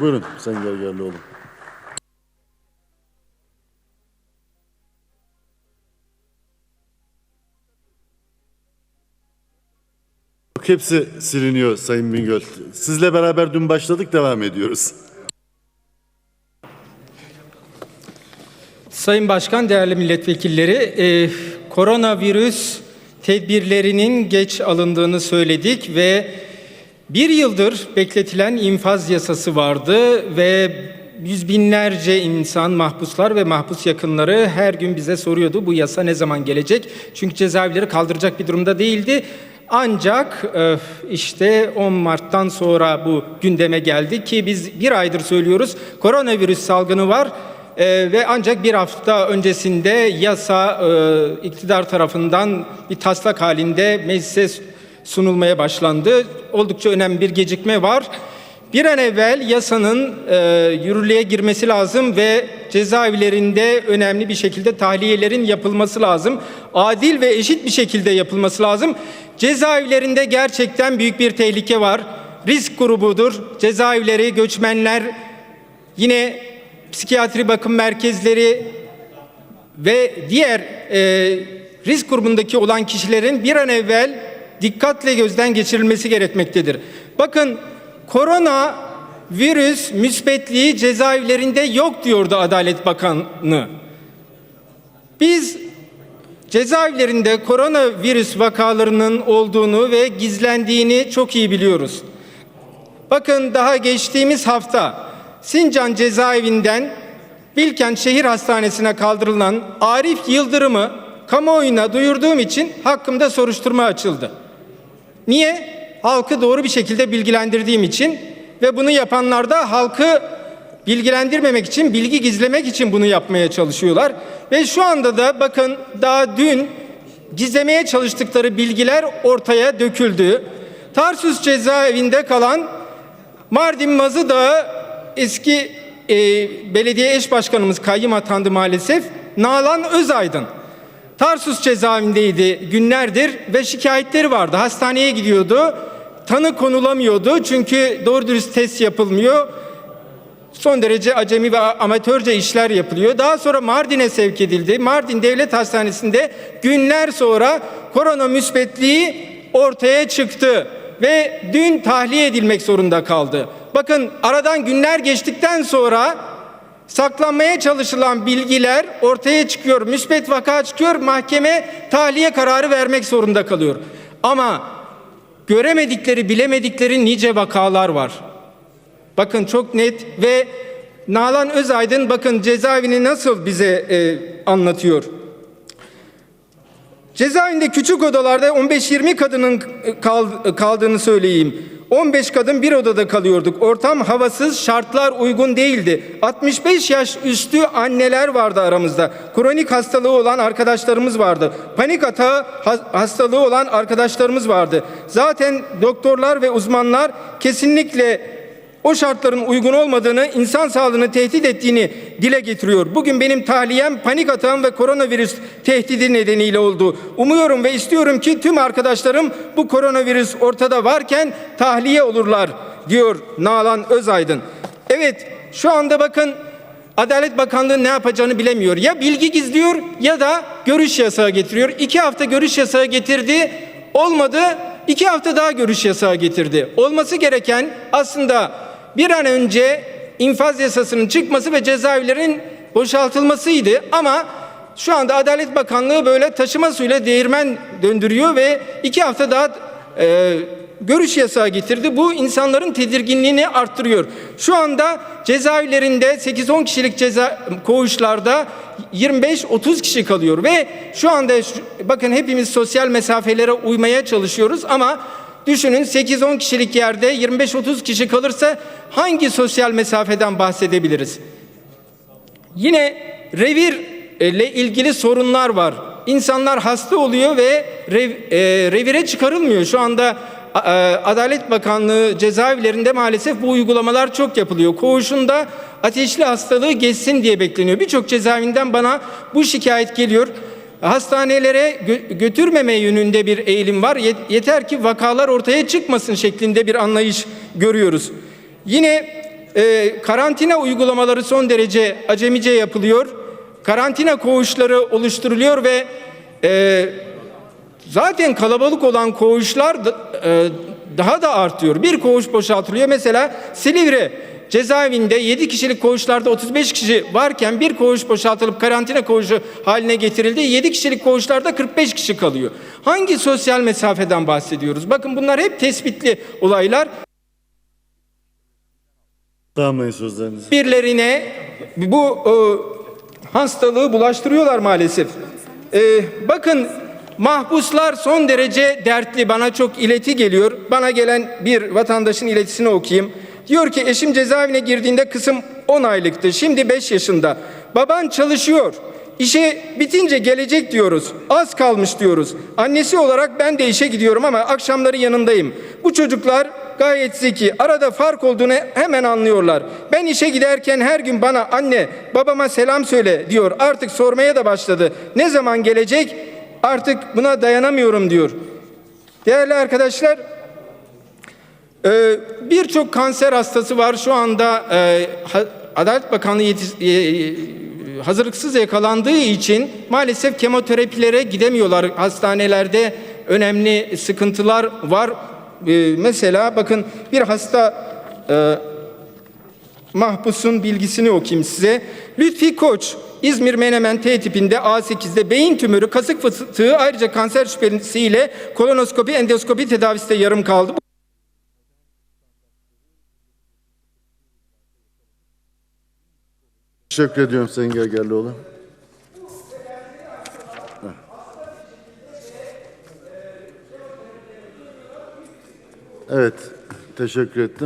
Buyurun Sayın Gergerlioğlu. Hepsi siliniyor Sayın Bingöl. Sizle beraber dün başladık devam ediyoruz. Sayın Başkan, değerli milletvekilleri, e, koronavirüs tedbirlerinin geç alındığını söyledik ve bir yıldır bekletilen infaz yasası vardı ve yüz binlerce insan, mahpuslar ve mahpus yakınları her gün bize soruyordu bu yasa ne zaman gelecek? Çünkü cezaevleri kaldıracak bir durumda değildi. Ancak e, işte 10 Mart'tan sonra bu gündeme geldi ki biz bir aydır söylüyoruz koronavirüs salgını var. Ee, ve ancak bir hafta öncesinde yasa e, iktidar tarafından bir taslak halinde meclise sunulmaya başlandı. Oldukça önemli bir gecikme var. Bir an evvel yasanın e, yürürlüğe girmesi lazım ve cezaevlerinde önemli bir şekilde tahliyelerin yapılması lazım. Adil ve eşit bir şekilde yapılması lazım. Cezaevlerinde gerçekten büyük bir tehlike var. Risk grubudur. Cezaevleri, göçmenler, yine psikiyatri bakım merkezleri ve diğer e, risk grubundaki olan kişilerin bir an evvel dikkatle gözden geçirilmesi gerekmektedir. Bakın korona virüs müspetliği cezaevlerinde yok diyordu Adalet Bakanı. Biz cezaevlerinde koronavirüs vakalarının olduğunu ve gizlendiğini çok iyi biliyoruz. Bakın daha geçtiğimiz hafta Sincan cezaevinden Bilkent Şehir Hastanesi'ne kaldırılan Arif Yıldırım'ı kamuoyuna duyurduğum için hakkımda soruşturma açıldı. Niye? Halkı doğru bir şekilde bilgilendirdiğim için ve bunu yapanlar da halkı bilgilendirmemek için, bilgi gizlemek için bunu yapmaya çalışıyorlar. Ve şu anda da bakın daha dün gizlemeye çalıştıkları bilgiler ortaya döküldü. Tarsus cezaevinde kalan Mardin Mazıdağı eski e, belediye eş başkanımız kayyım atandı maalesef. Nalan Özaydın. Tarsus cezaevindeydi günlerdir ve şikayetleri vardı. Hastaneye gidiyordu. Tanı konulamıyordu çünkü doğru dürüst test yapılmıyor. Son derece acemi ve amatörce işler yapılıyor. Daha sonra Mardin'e sevk edildi. Mardin Devlet Hastanesi'nde günler sonra korona müspetliği ortaya çıktı ve dün tahliye edilmek zorunda kaldı. Bakın aradan günler geçtikten sonra saklanmaya çalışılan bilgiler ortaya çıkıyor. Müspet vaka çıkıyor. Mahkeme tahliye kararı vermek zorunda kalıyor. Ama göremedikleri, bilemedikleri nice vakalar var. Bakın çok net ve Nalan Özaydın bakın cezaevini nasıl bize e, anlatıyor. Cezaevinde küçük odalarda 15-20 kadının kaldığını söyleyeyim. 15 kadın bir odada kalıyorduk. Ortam havasız, şartlar uygun değildi. 65 yaş üstü anneler vardı aramızda. Kronik hastalığı olan arkadaşlarımız vardı. Panik atağı hastalığı olan arkadaşlarımız vardı. Zaten doktorlar ve uzmanlar kesinlikle o şartların uygun olmadığını, insan sağlığını tehdit ettiğini dile getiriyor. Bugün benim tahliyem panik atağım ve koronavirüs tehdidi nedeniyle oldu. Umuyorum ve istiyorum ki tüm arkadaşlarım bu koronavirüs ortada varken tahliye olurlar diyor Nalan Özaydın. Evet şu anda bakın Adalet Bakanlığı ne yapacağını bilemiyor. Ya bilgi gizliyor ya da görüş yasağı getiriyor. İki hafta görüş yasağı getirdi. Olmadı. İki hafta daha görüş yasağı getirdi. Olması gereken aslında bir an önce infaz yasasının çıkması ve cezaevlerin boşaltılmasıydı ama şu anda Adalet Bakanlığı böyle taşıma suyla değirmen döndürüyor ve iki hafta daha e, görüş yasağı getirdi. Bu insanların tedirginliğini arttırıyor. Şu anda cezaevlerinde 8-10 kişilik ceza koğuşlarda 25-30 kişi kalıyor ve şu anda bakın hepimiz sosyal mesafelere uymaya çalışıyoruz ama Düşünün 8-10 kişilik yerde 25-30 kişi kalırsa hangi sosyal mesafeden bahsedebiliriz? Yine revir ile ilgili sorunlar var. İnsanlar hasta oluyor ve rev, e, revire çıkarılmıyor. Şu anda e, Adalet Bakanlığı cezaevlerinde maalesef bu uygulamalar çok yapılıyor. Koğuşunda ateşli hastalığı geçsin diye bekleniyor. Birçok cezaevinden bana bu şikayet geliyor hastanelere gö- götürmeme yönünde bir eğilim var. Yeter ki vakalar ortaya çıkmasın şeklinde bir anlayış görüyoruz. Yine E, karantina uygulamaları son derece acemice yapılıyor. Karantina koğuşları oluşturuluyor ve e, zaten kalabalık olan koğuşlar da- e, daha da artıyor. Bir koğuş boşaltılıyor. Mesela Silivri cezaevinde 7 kişilik koğuşlarda 35 kişi varken bir koğuş boşaltılıp karantina koğuşu haline getirildi. 7 kişilik koğuşlarda 45 kişi kalıyor. Hangi sosyal mesafeden bahsediyoruz? Bakın bunlar hep tespitli olaylar. Tamamlayın sözlerinizi. Birbirlerine bu e, hastalığı bulaştırıyorlar maalesef. E, bakın mahpuslar son derece dertli. Bana çok ileti geliyor. Bana gelen bir vatandaşın iletisini okuyayım. Diyor ki eşim cezaevine girdiğinde kızım 10 aylıktı. Şimdi 5 yaşında. Baban çalışıyor. İşe bitince gelecek diyoruz. Az kalmış diyoruz. Annesi olarak ben de işe gidiyorum ama akşamları yanındayım. Bu çocuklar gayet zeki. Arada fark olduğunu hemen anlıyorlar. Ben işe giderken her gün bana anne babama selam söyle diyor. Artık sormaya da başladı. Ne zaman gelecek? Artık buna dayanamıyorum diyor. Değerli arkadaşlar, ee, Birçok kanser hastası var şu anda e, Adalet Bakanlığı e, e, hazırlıksız yakalandığı için maalesef kemoterapilere gidemiyorlar. Hastanelerde önemli sıkıntılar var. Ee, mesela bakın bir hasta e, mahpusun bilgisini okuyayım size. Lütfi Koç İzmir Menemen T tipinde A8'de beyin tümörü, kasık fıtığı ayrıca kanser şüphesiyle kolonoskopi, endoskopi tedavisi de yarım kaldı. Teşekkür ediyorum Sayın Gergerlioğlu. Evet, teşekkür ettim.